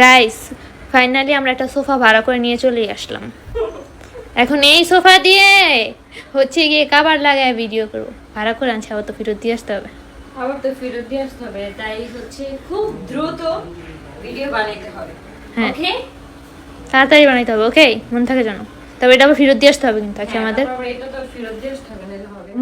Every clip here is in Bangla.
গাইস ফাইনালি আমরা একটা সোফা ভাড়া করে নিয়ে চলে আসলাম। এখন এই সোফা দিয়ে হচ্ছে গিয়ে কাবার লাগায় ভিডিও করব। ভাড়া করে আনছি আবার তো ফেরত দিয়ে আসতে হবে। আবার তো ফেরত দিয়ে আসতে হবে তাই হচ্ছে খুব দ্রুত ভিডিও বানাইতে হবে। হ্যাঁ। ওকে তাড়াতাড়ি বানাইতে হবে ওকে মন থাকে জানো তবে এটা আবার ফেরত দিয়ে আসতে হবে কিন্তু আজকে আমাদের। এটা তো ফেরত দিয়ে আসতে হবে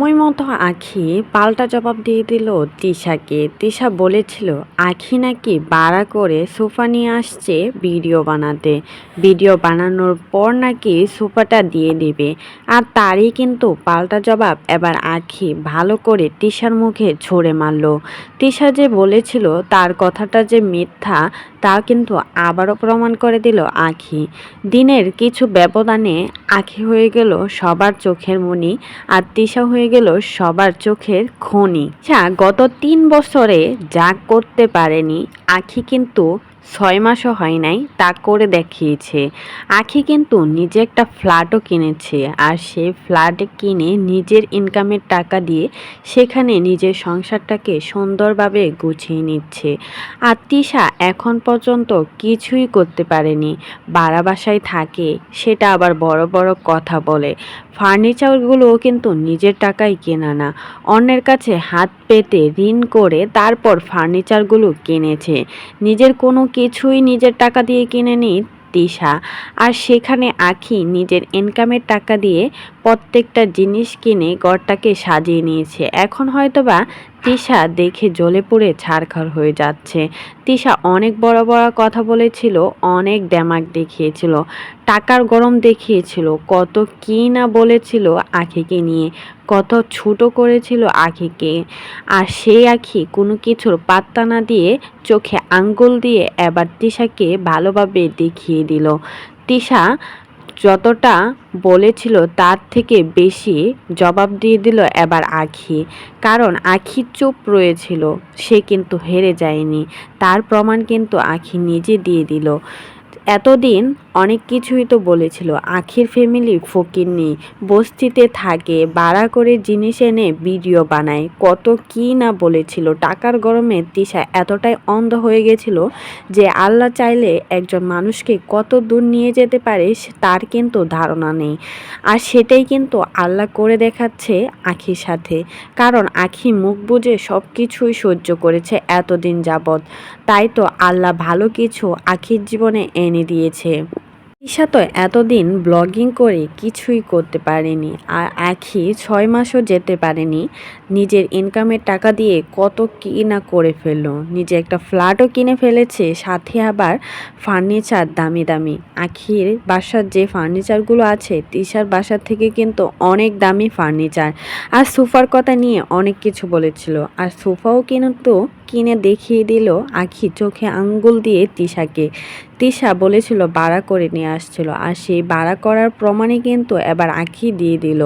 মতো আখি পাল্টা জবাব দিয়ে দিল তিশাকে। তিশা বলেছিল, আখি নাকি বাড়া করে সোফা নিয়ে আসছে ভিডিও বানাতে। ভিডিও বানানোর পর নাকি সোফাটা দিয়ে দিবে। আর তারই কিন্তু পাল্টা জবাব এবার আখি ভালো করে তিশার মুখে ছড়ে মারলো। তিশা যে বলেছিল তার কথাটা যে মিথ্যা, তা কিন্তু আবারও প্রমাণ করে দিল আখি। দিনের কিছু ব্যবধানে আখি হয়ে গেল সবার চোখের মনি, আর তিশা হয়ে গেল সবার চোখের খনি। আচ্ছা গত তিন বছরে যা করতে পারেনি আখি কিন্তু ছয় মাসও হয় নাই, তা করে দেখিয়েছে। আখি কিন্তু নিজে একটা ফ্ল্যাটও কিনেছে আর সেই ফ্ল্যাট কিনে নিজের ইনকামের টাকা দিয়ে সেখানে নিজের সংসারটাকে সুন্দরভাবে গুছিয়ে নিচ্ছে। আর তিশা এখন পর্যন্ত কিছুই করতে পারেনি। বাড়া বাসায় থাকে, সেটা আবার বড় বড় কথা বলে। ফার্নিচারগুলোও কিন্তু নিজের টাকায় কেনা না। অন্যের কাছে হাত পেতে ঋণ করে তারপর ফার্নিচারগুলো কিনেছে। নিজের কোনো কিছুই নিজের টাকা দিয়ে কিনেনি দিশা আর সেখানে আখি নিজের ইনকামের টাকা দিয়ে প্রত্যেকটা জিনিস কিনে ঘরটাকে সাজিয়ে নিয়েছে। এখন হয়তোবা তিশা দেখে জ্বলে পুড়ে ছারখার হয়ে যাচ্ছে। তিশা অনেক বড় বড় কথা বলেছিল, অনেক ড্যামাক দেখিয়েছিল, টাকার গরম দেখিয়েছিল, কত কী না বলেছিল আখিকে নিয়ে, কত ছোট করেছিল আখিকে। আর সেই আখি কোনো কিছুর পাত্তা না দিয়ে চোখে আঙ্গুল দিয়ে এবার তিশাকে ভালোভাবে দেখিয়ে দিল। তিশা যতটা বলেছিল তার থেকে বেশি জবাব দিয়ে দিল এবার আখি। কারণ আখি চুপ রয়েছিল, সে কিন্তু হেরে যায়নি। তার প্রমাণ কিন্তু আখি নিজে দিয়ে দিল। এতদিন অনেক কিছুই তো বলেছিল। আখির ফ্যামিলি ফকির ফকিরনি বস্তিতে থাকে, বাড়া করে জিনিস এনে ভিডিও বানায়। কত কি না বলেছিল। টাকার গরমে তিশা এতটাই অন্ধ হয়ে গেছিল যে আল্লাহ চাইলে একজন মানুষকে কত দূর নিয়ে যেতে পারে তার কিন্তু ধারণা নেই। আর সেটাই কিন্তু আল্লাহ করে দেখাচ্ছে আখির সাথে। কারণ আখি মুখ বুজে সব কিছুই সহ্য করেছে এতদিন যাবৎ। তাই তো আল্লাহ ভালো কিছু আখির জীবনে এনে দিয়েছে। ঈশা তো এতদিন ব্লগিং করে কিছুই করতে পারেনি আর আখি ছয় মাসও যেতে পারেনি। নিজের ইনকামের টাকা দিয়ে কত কী না করে ফেলল। নিজে একটা ফ্ল্যাটও কিনে ফেলেছে, সাথে আবার ফার্নিচার দামি দামি। আখির বাসার যে ফার্নিচারগুলো আছে, তিশার বাসার থেকে কিন্তু অনেক দামি ফার্নিচার আর সোফার কথা নিয়ে অনেক কিছু বলেছিল। আর সোফাও কিন্তু কিনে দেখিয়ে দিল আখি চোখে আঙ্গুল দিয়ে তিশাকে। তিশা বলেছিল, বাড়া করে নিয়ে আসছিল আর সেই বাড়া করার প্রমাণে কিন্তু এবার আঁখি দিয়ে দিল।